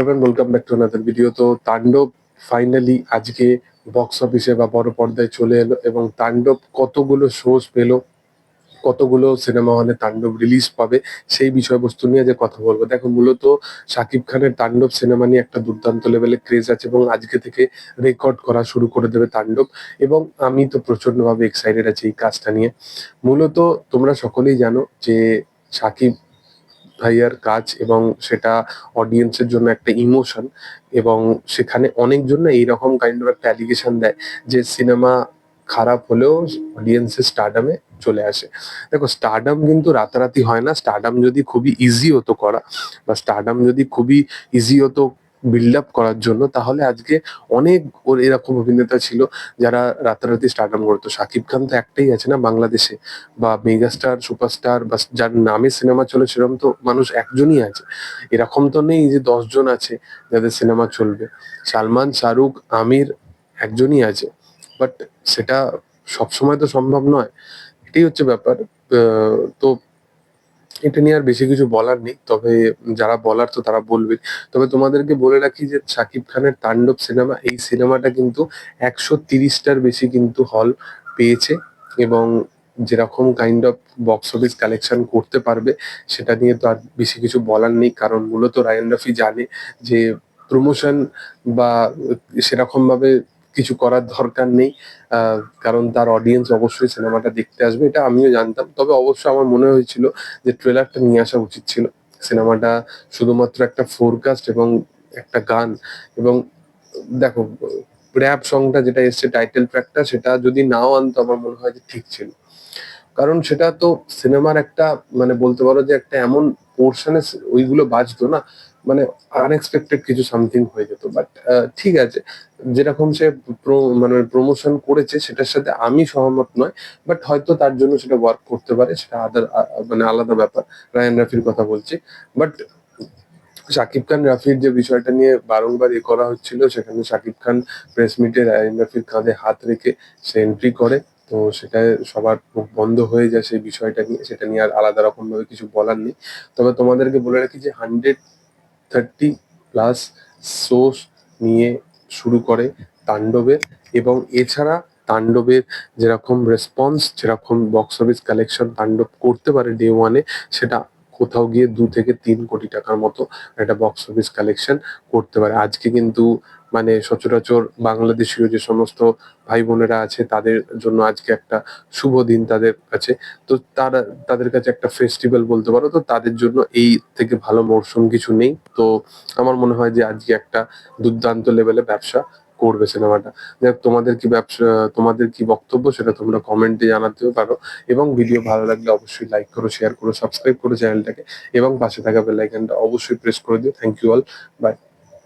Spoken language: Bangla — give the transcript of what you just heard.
Everyone welcome back to another video তো তাণ্ডব ফাইনালি আজকে বক্স অফিসে বা বড় পর্দায় চলে এলো এবং তাণ্ডব কতগুলো শোজ পেল, কতগুলো সিনেমা হলে তাণ্ডব রিলিজ পাবে, সেই বিষয়বস্তু নিয়ে যে কথা বলব। দেখো, মূলত শাকিব খানের তাণ্ডব সিনেমা নিয়ে একটা দুর্দান্ত লেভেলে ক্রেজ আছে এবং আজকে থেকে রেকর্ড করা শুরু করে দেবে তাণ্ডব এবং আমি তো প্রচন্ডভাবে এক্সাইটেড আছি এই কাজটা নিয়ে। মূলত তোমরা সকলেই জানো যে শাকিব ভাইয়ার কাজ এবং সেটা অডিয়েন্সের জন্য একটা ইমোশন এবং সেখানে অনেক জন্য এইরকম কাইন্ড অফ একটা অ্যালিগেশন দেয় যে সিনেমা খারাপ হলেও অডিয়েন্সের স্টারডামে চলে আসে। দেখো স্টারডাম কিন্তু রাতারাতি হয় না। স্টারডাম যদি খুবই ইজি হতো করা বা স্টারডাম যদি খুবই ইজি হতো বিল্ড আপ করার জন্য, তাহলে আজকে অনেক ওর এরকম অভিনেতা ছিল যারা রাতারাতি স্টারডাম করতো। শাকিব খান তো একটাই আছে না বাংলাদেশে বা মেগাস্টার, সুপারস্টার বা যার নামে সিনেমা চলে সেরকম তো মানুষ একজনই আছে। এরকম তো নেই যে দশজন আছে যাদের সিনেমা চলবে। সালমান, শাহরুখ, আমির একজনই আছে। বাট সেটা সবসময় তো সম্ভব নয়। এটাই হচ্ছে ব্যাপার। তো এটা নিয়ে আর বেশি কিছু বলার নেই। তবে যারা বলার তো তারা বলবে তবে তোমাদেরকে বলে রাখি যে শাকিব খানের তাণ্ডব সিনেমা, এই সিনেমাটা কিন্তু একশো তিরিশটার বেশি কিন্তু হল পেয়েছে এবং যেরকম kind of box office collection করতে পারবে, সেটা নিয়ে তো আর বেশি কিছু বলার নেই। কারণ মূলত রায়ান রফি জানে যে প্রমোশন বা সেরকম ভাবে কিছু করার দরকার নেই কারণ তার অডিয়েন্স অবশ্যই সিনেমাটা দেখতে আসবে, এটা আমিও জানতাম। তবে অবশ্যই আমার মনে হয়েছিল যে ট্রেলারটা নিয়ে আসা উচিত ছিল। সিনেমাটা শুধুমাত্র একটা ফোরকাস্ট এবং একটা গান এবং দেখো র্যাপ সংটা যেটা এসছে টাইটেল ট্র্যাকটা সেটা যদি নাও আনতো আমার মনে হয় যে ঠিক ছিল। কারণ সেটা তো সিনেমার একটা মানে বলতে পারো যে একটা এমন পোর্শনে ওইগুলো বাজতো না মানে আনএক্সপেক্টেড কিছু সামথিং হয়ে যেত। বাট ঠিক আছে যেরকম সে মানে প্রমোশন করেছে, সেটার সাথে আমি সহমত নয় বাট হয়তো তার জন্য সেটা ওয়ার্ক করতে পারে, সেটা আদার মানে আলাদা ব্যাপার। রায়ান রাফির কথা বলছি। বাট শাকিব খান রাফির যে বিষয়টা নিয়ে বারংবার এ করা হচ্ছিল, সেখানে শাকিব খান প্রেস মিটে রায়ান রাফির কাঁধে হাত রেখে সে এন্ট্রি করে। তো সেটায় সবার মুখ বন্ধ হয়ে যায় সেই বিষয়টা নিয়ে, সেটা নিয়ে আর আলাদা রকম ভাবে কিছু বলার নেই। তবে তোমাদেরকে বলে রাখি যে হান্ড্রেড থার্টি প্লাস সোর্স নিয়ে শুরু করে তাণ্ডবের এবং এছাড়া তাণ্ডবের যেরকম রেসপন্স যেরকম বক্স অফিস কালেকশন তাণ্ডব করতে পারে ডে ওয়ানে সেটা কোথাও গিয়ে দু থেকে তিন কোটি টাকার মতো একটা বক্স অফিস কালেকশন করতে পারে। আজকে কিন্তু মানে সচরাচর বাংলাদেশীয় যে সমস্ত ভাই বোনেরা আছে, তাদের জন্য আজকে একটা শুভ দিন তাদের কাছে। তো তারা, তাদের কাছে একটা ফেস্টিভ্যাল বলতে পারো, তো তাদের জন্য এই থেকে ভালো মরশুম কিছু নেই। তো আমার মনে হয় যে আজকে একটা দুর্দান্ত লেভেলে ব্যবসা করবে সিনেমাটা। যাই তোমাদের কি ব্যবসা, তোমাদের কি বক্তব্য সেটা তোমরা কমেন্টে জানাতেও পারো। এবং ভিডিও ভালো লাগলে অবশ্যই লাইক করো শেয়ার করো সাবস্ক্রাইব করো চ্যানেলটাকে এবং পাশে থাকা বেল আইকনটা অবশ্যই প্রেস করে দিও। Thank you all by